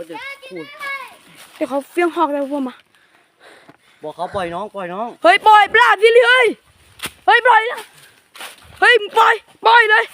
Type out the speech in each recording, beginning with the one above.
เขาจะพูดเดี๋ยวเขาเฟี้ยงหอกแล้วพวกมา บอกเขาปล่อยน้องปล่อยน้อง เฮ้ยปล่อยปลาดสิเลยเฮ้ยเฮ้ยปล่อยนะเฮ้ยมึงปล่อยปล่อยเลย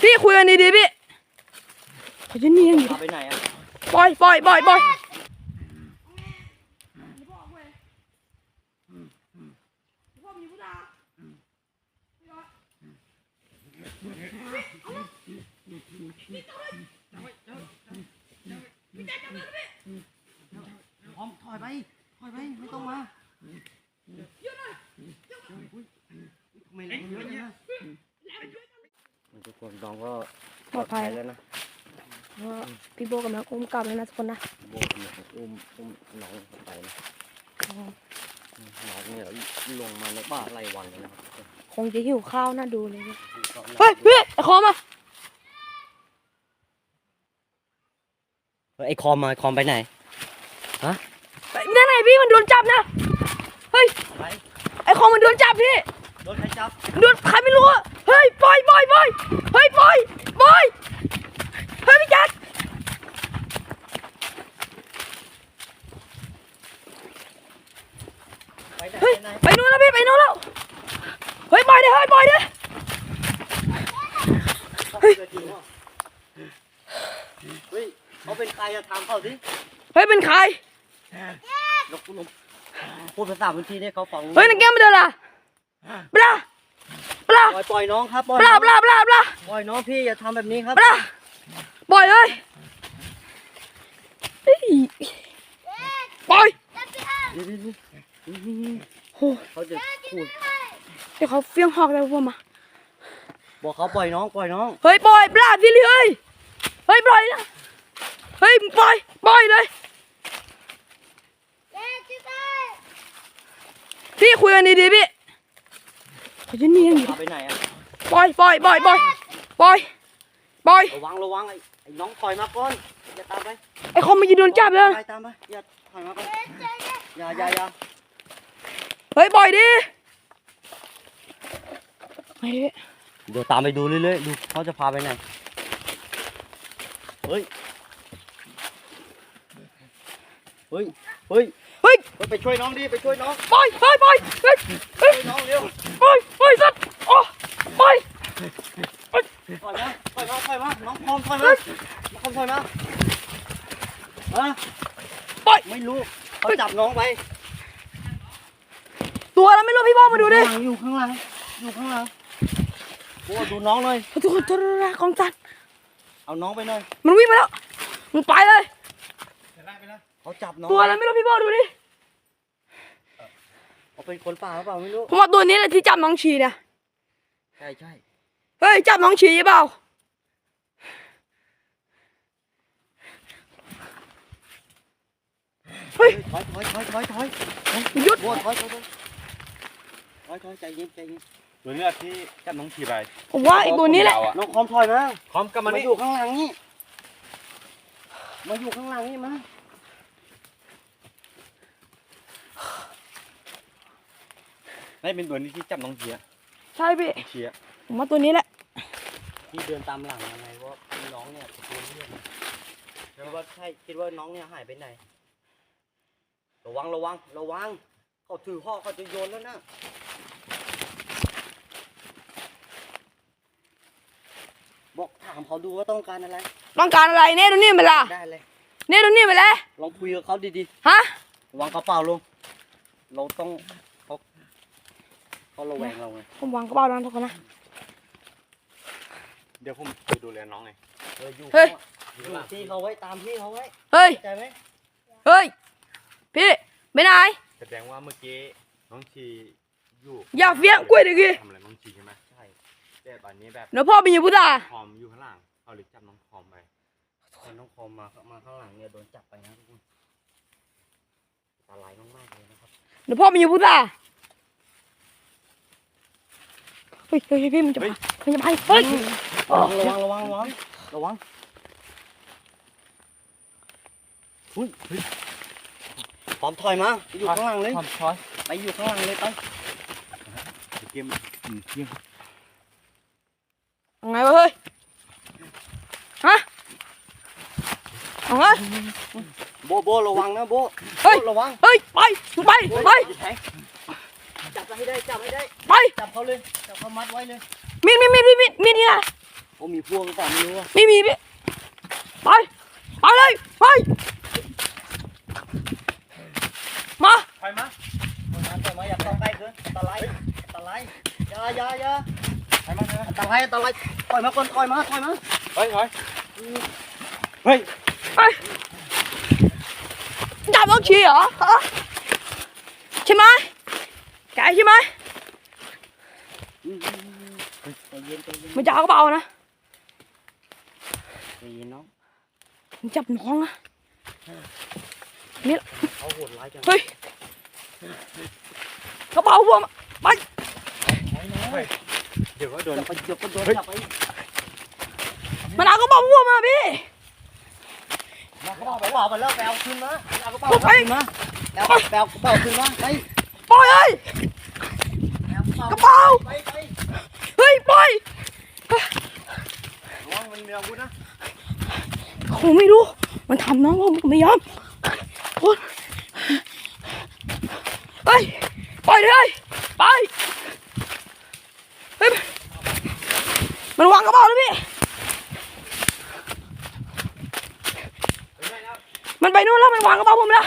พี่คุยกันดีๆพี่เขาจะเนียนอยู่พาไปไหนอะปล่อยปล่อยปล่อยปล่อย พร้อมถอยไป ถอยไป ไม่ต้องมาทำไมแรงเยอะจังนะทุกคนน้องก็ปลอดภัยแล้วนะเพราะว่าพี่โบกำลังอุ้มกลับแล้วนะทุกคนนะโบกเนี่ยอุ้มอุ้มน้องไปนะน้องเนี่ยลงมาในป่าไรวันเลยนะครับคงจะหิวข้าวน่าดูเลยเนี่ยเฮ้ยพี่ไอ้คอมา ไอ้คอมมาคอมไปไหนไปนั่นไงพี่มันโดนจับนะเฮ้ยไปไอ้คอมมันโดนจับพี่รถใครจับโดนใครไม่รู้อะเฮ้ยปล่อยปล่อยปล่อยเฮ้ยปล่อยปล่อยเฮ้ยพี่แจ๊คไปไหนเฮ้ยไปไหนไปนู่นแล้วพี่ไปนู่นแล้วเฮ้ยปล่อยดิเฮ้ยปล่อยดิเฮ้ยจริง เหรอเฮ้ยเขาเป็นใครอะถามเขาสิเฮ้ยเป็นใครลบกูลงพูดภาษาพื้นที่เนี่ยเขาฟังเฮ้ยนักแก้มมันเดินล่ะปลาปลาปล่อยปล่อยน้องครับปล่อยปลาน้องปลาปลาปลาปล่อยน้องพี่อย่าทำแบบนี้ครับปลาปล่อยเลยเฮ้ยปล่อยนี่นี่นี่นี่นี่นี่โอ้เขาจะพูดเดี๋ยวเขาเฟี้ยงหอกแล้วพวกมาบอกเขาปล่อยน้องปล่อยน้อง เฮ้ยปล่อยปลาดสิเลยเฮ้ยเฮ้ยปล่อยนะ เฮ้ยมึงปล่อยปล่อยเลยพี่คุยกันดีๆพี่เขาจะเนียนอยู่พาไปไหนอะปล่อยปล่อยปล่อยปล่อยปล่อยปล่อยระวังระวังไอ้ไอ้น้องปล่อยมาก่อนอย่าตามไปไอ้คอมมันจะโดนจับแล้วไปตามไปอย่าถอยมาก่อนอย่าอย่าอย่าเฮ้ยปล่อยดิไอ้พี่เดี๋ยวตามไปดูเรื่อยๆดูเขาจะพาไปไหนเฮ้ย เฮ้ยเฮ้ย เฮ้ย เฮ้ย ไปช่วยน้องดิ ไปช่วยน้องปล่อยปล่อยปล่อยเฮ้ยเฮ้ยช่วยน้องเร็วปล่อยปล่อยสัตว์โอ้ปล่อยปล่อยมาปล่อยมาปล่อยมาน้องพร้อมปล่อยมาน้องพร้อมปล่อยมาฮะปล่อยไม่รู้เขาจับน้องไป ตัวแล้วไม่รู้พี่บอมาดูดิข้างหลังอยู่ข้างหลัง อยู่ข้างหลังโอ้ดูน้องเลยทุกคนตัวแรกของสัตว์เอาน้องไปหน่อย มันวิ่งไปแล้ว มันไปเลย เขาจับน้องตัวแล้วไม่รู้พี่บอดูดิเขาเป็นคนป่าหรือเปล่าไม่รู้ผมว่าตัวนี้แหละที่จับน้องชีเนี่ยใช่ใช่เฮ้ยจับน้องชีใช่เปล่าเฮ้ยถอยถอยถอยถอยถอยหยุดโว้ถอยถอยถอยถอยถอยใจเย็นใจเย็นตัวเนี้ยที่จับน้องขี่ไปผมว่าไอ้ตัวนี้แหละเราอน้องคอมถอยมาพร้อมกับมันมานี่อยู่ข้างหลังนี่มาอยู่ข้างหลังนี่มา ไม่เป็นตัวนี้ที่จับน้องเชียใช่พี่เชียผมว่าตัวนี้แหละพี่เดินตามหลังยังไงว่าน้องเนี่ยตัวเรื่องคิดว่าใช่คิดว่าน้องเนี่ยหายไปไหน ระวังระวังระวังเขาถือห่อเขาจะโยนแล้วนะบอกถามเขาดูว่าต้องการอะไร ต้องการอะไรเนี่ยดูนี่ไปละได้เลยเนี่ยดูนี่ไปเลยลองคุยกับเขาดีฮะๆวางกระเป๋าลงเราต้อง เขาเขาระแวงเราไง ผมวางกระเป๋าแล้วนะทุกคนนะ เดี๋ยวผมไปดูแลน้องไงเอออยู่เฮ้ย อยู่ที่เขาไว้ตามที่เขาไว้เฮ้ย เข้าใจไหมเฮ้ย พี่ไปไหน แสดงว่าเมื่อกี้น้องชีอยู่อย่าเฟี้ยงกล้วยดิกี้ทำอะไรน้องชีใช่ไหมใช่แต่ตอนนี้แบบเดี๋ยวพ่อไปอยู่พุทธาคอมอยู่ข้างหลังเขาเลยจับน้องคอมไปถ้าน้องคอมมามาข้างหลังเนี่ยโดนจับไปนะทุกคนอันตรายมากๆเลยนะครับ เดี๋ยวพ่อไปอยู่พุทธา ฮ้ยเฮ้ยเฮ้มันจะไปมันจะไปเฮ้ยระวังระวังระวังระวังรอุ้ยพร้อมถอยมาไปอยู่ข้างหลังเลยพร้อมถอยไปอยู่ข้างหลังเลยไปเกมเกมไงวะเฮ้ยฮะไงโบโบระวังนะโบเฮ้ยระวังเฮ้ยไปไปไป อย่าแทงจับให้ได้จับให้ได้ ไปจับเขาเลยจับเขามัดไว้เลยมีดมีดมีดมีดมีดมีดนี่นะโอ้มีพวงหรือเปล่าไม่รู้อะไม่มีพี่ไปไปเลยไปมาไปมามาแต่มาอย่าเข้าใกล้เกินอันตรายอันตรายอย่าอย่าอย่าไปมาไปมาอันตรายอันตรายปล่อยมาก่อนปล่อยมาปล่อยมาเฮ้ยเฮ้ยเฮ้ยไปจับน้องชีเหรอฮะใช่ไหมแกใช่ไหมใจเย็นใจเย็นมันจะเอากระเป๋านะใจเย็นน้องมันจับน้องอะนะเขาโหดร้ายจังเฮ้ยกระเป๋าพวกมันไปเดี๋ยวก็โดนอย่าไปอย่าไปโดนอย่าไปมันเอากระเป๋าพวกมาพี่มาเขาบอกไปว่าไปแล้วแปลขึ้นมาเอากระเป๋าไปขึ้นมาแปลแปลกระเป๋าขึ้นมาไปปล่อยเฮ้ย กระเป๋าไปไปเฮ้ยปล่อยระวังมันมีอาวุธนะเขาไม่รู้ มันทำน้องผมไม่ยอมโอ๊ยเฮ้ยปล่อยเลยไปเฮ้ยมันวางกระเป๋าแล้วพี่มันไปนู่นแล้วมันวางกระเป๋าผมแล้ว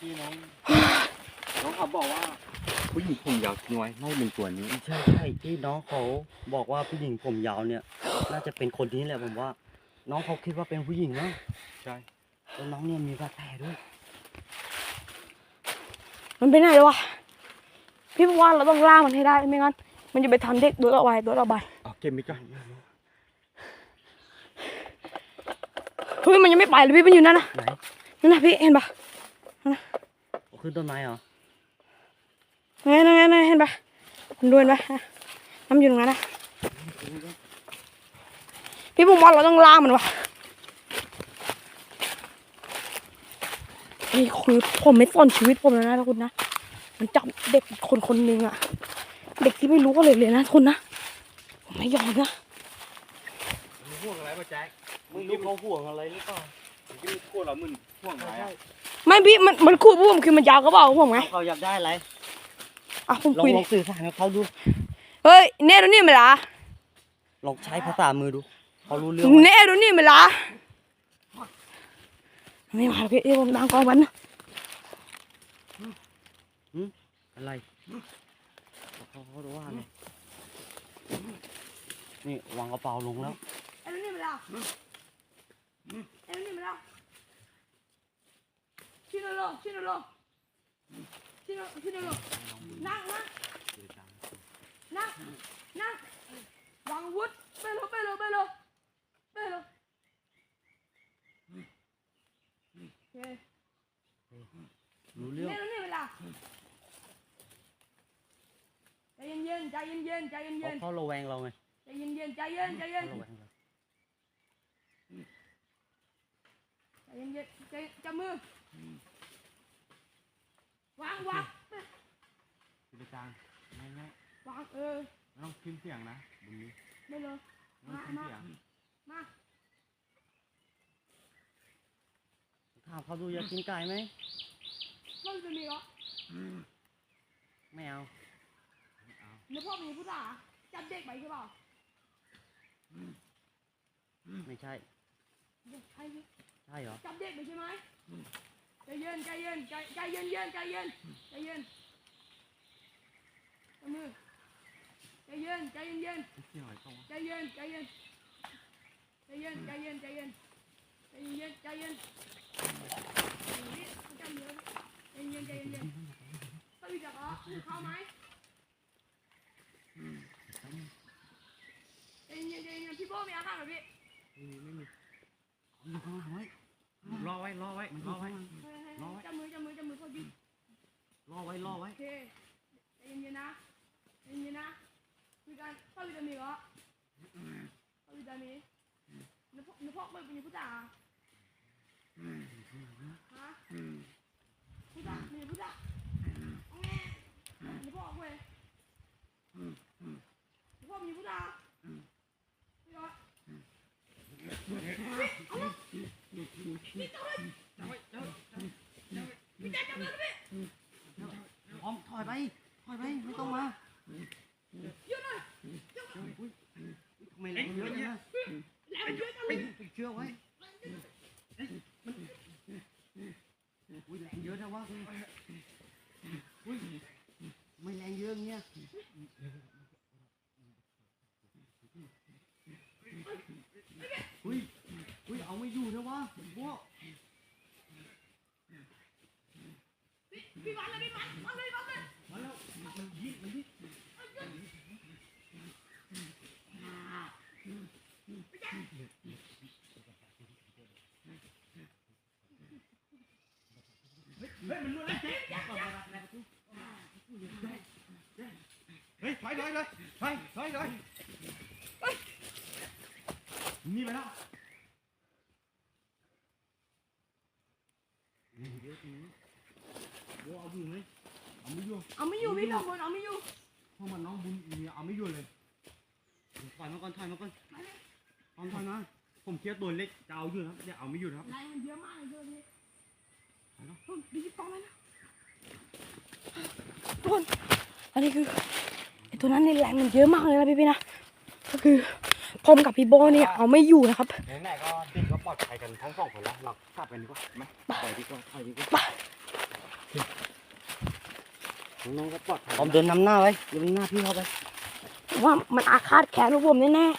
พี่น้องน้องเขาบอกว่า ผู้หญิงผมยาวทิ้งไว้ไม่เป็นตัวนี้ ใช่ใช่ที่น้องเขาบอกว่าผู้หญิงผมยาวเนี่ย น่าจะเป็นคนนี้แหละผมว่า น้องเขาคิดว่าเป็นผู้หญิงนะใช่แล้วน้องเนี่ยมีบาดแผลด้วย มันไปไหนแล้ววะ พี่บอกว่าเราต้องล่ามันให้ได้ไม่งั้น มันจะไปทำเด็กโดนระบายโดนระบายเอาเก็บมิดก่อนเฮ้ยมันยังไม่ไปเลยพี่มันอยู่นั่นนะไหนนั่นนะพี่เห็นปะขึ้นต้นไม้เหรอนั่นนั่นนั่นเห็นปะมันดูเห็นปะน้ำอยู่ตรงนั้นนะพี่ผมว่าเราต้องล่ามันวะนี่คือผมไม่สนชีวิตผมแล้วนะทุกคนนะ มันจับเด็กคนคนหนึ่งอะ เด็กที่ไม่รู้อะไรเลยนะทุกคนนะผมไม่ยอมนะมีพวกอะไรป่ะแจ็คไม่รู้เขาห่วงอะไรหรือเปล่ามันก็มีพวกเรามึนพวกอะไรใช่อะไม่พี่มันมันคู่พวกผมคือมันยาวกระเป๋าผมไงเขาอยากได้อะไรอะผมลองคุยลดิองสื่อสารกับเขาดูเฮ้ยเน่ดูนี่ไหมล่ะลองใช้ภาษามือดูเขารู้เรื่องไหมเน่ดูนี่ไหมล่ะไม่มาพี่เดี๋ยวผมดังกองวันนะอะไร เขาเขาจะว่าไงนี่วางกระเป๋าลงแล้วเอ้ดูนี่ไหมล่ะเอ้ดูนี่ไหมล่ะชิโนโรชิโนโรชิโนชิโนโรนั่งนะนั่งนั่งวางอาวุธไปเลยไปเลยไปเลยไปเลยโอเครู้เรื่องเล่นนี่เวลา ใจเย็นๆใจเย็นๆใจเขาเย็นเขาระแวงเราไงๆใจเย็นๆใจเย็นใจเย็เขานระแวงเราใจเย็นๆใจจับมือวางวางจิตจังง่ายวางเออๆไม่ต้องพิมพ์เสียงนะบนนี้ไม่เลยไม่ต้องพิมพ์เสียงมาถามเขาดูอยากกินไก่ไหมพ่อจะมีเหรอไม่เอา เดี๋ยวพ่อมีผู้สาจับเด็กไปใช่เปล่าไม่ใช่เด็กใช่ใช่เหรอจับเด็กไปใช่ไหมใจเย็นใจเย็นใจใจเย็นเย็นใจเย็นใจเย็นจับมือใจเย็นใจเย็นเย็นเสียงอะไรต้องใจเย็นใจเย็นใจเย็นใจเย็นใจเย็นใจเย็นใจเย็นนี่จำเยอะใจเย็นใจเย็นต้องมีจักรพูดเข้าไหม ใจเย็นใจเย็นพี่โบมีอาหารเหรอพี่รอไว้รอไว้ รอไว้ จับมือจับมือจับมือพอดีรอไว้รอไว้โอเคใจเย็นๆนะใจเย็นๆนะคุยกันพ่อวิตามินเหรอพ่อวิตามินนึกพ่อนึกพ่อไม่เป็นผู้จ่าฮะ 你等会儿 พี่วันเลยพี่วันวันเลยวันเลยมาแล้วมันยิงมันยิง เฮ้ยถ อยถอยเลยถอยถอยถอยนี่ไปแล้วโอ้เอาอยู่ไหมเอาไม่อยู่เอาไม่อยู่พี่สองคนเอาไม่อยู่เพราะมันน้องบุญมีเอาไม่อยู่เลยถอยมาก่อนถอยมาก่อนตอนถอยมาผมเคียตัวเล็กจะเอาอยู่นะเดี๋ยวเอาไม่อยู่นะครับแรงมันเยอะมากเลยเจ้าพี่เฮ้ยดิจิตอลเลยนะทุกคนอันนี้คือไอตัวนั้นในแรงมันเยอะมากเลยนะพี่พี่นะก็คือผมกับพี่โบเนี่ยเอาไม่อยู่นะครับไหนๆก็เด็กก็ปลอดภัยกันทั้งสองคนแล้วเรากลับกันดีกว่าไหมไปดีกว่าไปดีกว่า น้องๆก็ปลอดภัยผมเดินนำหน้าไว้เดินนำหน้าพี่เข้าไปว่ามันอาฆาตแค้นพวกผมแน่ๆ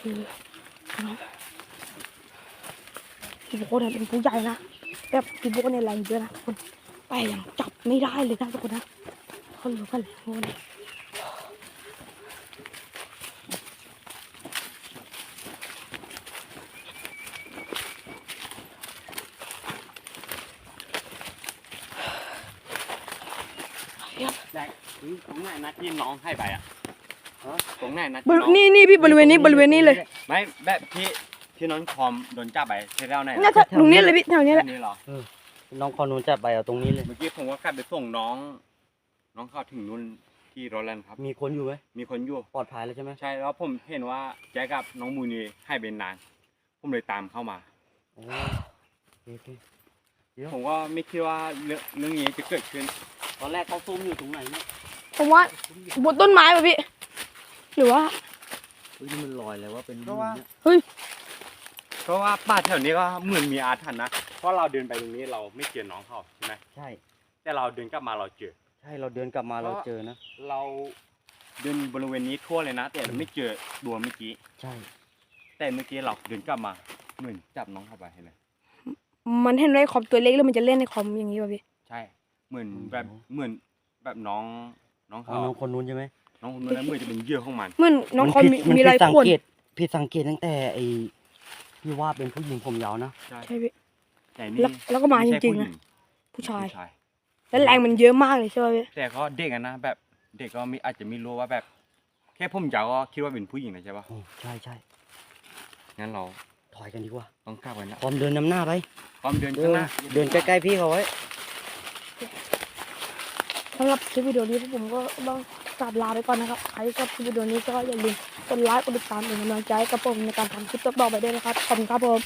คือน้องพี่โบเนี่ยเป็นผู้ใหญ่นะแบบพี่โบเนี่ยแรงเยอะนะทุกคนแต่ยังจับไม่ได้เลยนะทุกคนนะเขารู้กันแล้วเนี่ย ได้ ตรงไหนนะที่น้องให้ไปอะตรงไหนนะบรินี่นี่พี่บริเวณนี้บริเวณนี้เลยไม่แบบที่ที่น้องคอมโดนจับไปที่เท่าไหนเนี่ยถ้าตรงนี้เลยพี่แถวนี้แหละนี่เหรอน้องคอนูนจะไปเอาตรงนี้เลยเมื่อกี้ผมก็กลับไปส่งน้อง น้องเข้าถึงนู่นที่โรแลนด์ครับ มีคนอยู่ไหมมีคนอยู่ปลอดภัยแล้วใช่ไหมใช่แล้วผมเห็นว่าแจ๊กกับน้องมูนีให้เป็นนาน ผมเลยตามเข้ามาโอ้โอเคผมก็ไม่คิดว่าเรื่องเรื่องนี้จะเกิดขึ้น ตอนแรกเขาซุ่มอยู่ตรงไหนเนี่ย ผมว่าบนต้นไม้ป่ะพี่ หรือว่า เฮ้ยนี่มันลอยเลยว่าเป็นเพราะว่า เฮ้ย เพราะว่าป่าแถวนี้ก็เหมือนมีอาถรรพ์นะ เพราะเราเดินไปตรงนี้เราไม่เจอน้องเขาใช่ไหมใช่ แต่เราเดินกลับมาเราเจอ ใช่เราเดินกลับมาเราเจอนะ เราเดินบริเวณนี้ทั่วเลยนะ แต่เราไม่เจอตัวเมื่อกี้ ใช่ แต่เมื่อกี้เราเดินกลับมาเหมือนจับน้องเข้าไปเห็นไหมมันเห็นในคอมตัวเล็กแล้วมันจะเล่นในคอมอย่างนี้ป่ะพี่ ใช่ เหมือนแบบเหมือนแบบน้อง น้องเอาเขาน้องคนนู้นใช่ไหมน้องคนนั้นเหมือนจะเป็นเหยื่อของมันเหมือนน้องคอมมีมันมีผิดรอยสังข่วนเกตผิดสังเกตตั้งแต่ไอ้ที่ว่าเป็นผู้หญิงผมยาวนะใช่ใช่พี่แต่นี่แล้วแล้วก็มาจไใช่ริงๆผู้หนะญิผู้ชายผู้ชายแล้วแรงมันเยอะมากเลยใช่ป่ะพี่แต่ก็เด็กอะนะแบบเด็กก็มีอาจจะไม่รู้ว่าแบบ แค่ผมยาวก็คิดว่าเป็นผู้หญิงนะใช่ปะโอ้ใช่ใช่งั้นเราถอยกันดีกว่าต้องกลับกันนะพร้อมเดินนำหน้าไปความเดินเดิข้างหน้าเดินใกล้ๆพี่เขาไว้ สำหรับคลิปวิดีโอนี้พวกผมก็ต้องกราบลาไปก่อนนะครับ ใครชอบคลิปวิดีโอนี้ก็อย่าลืมกดไลค์กดติดตามเป็นกำลังใจกับผมในการทำคลิปต่อไปด้วยนะครับ ขอบคุณครับผม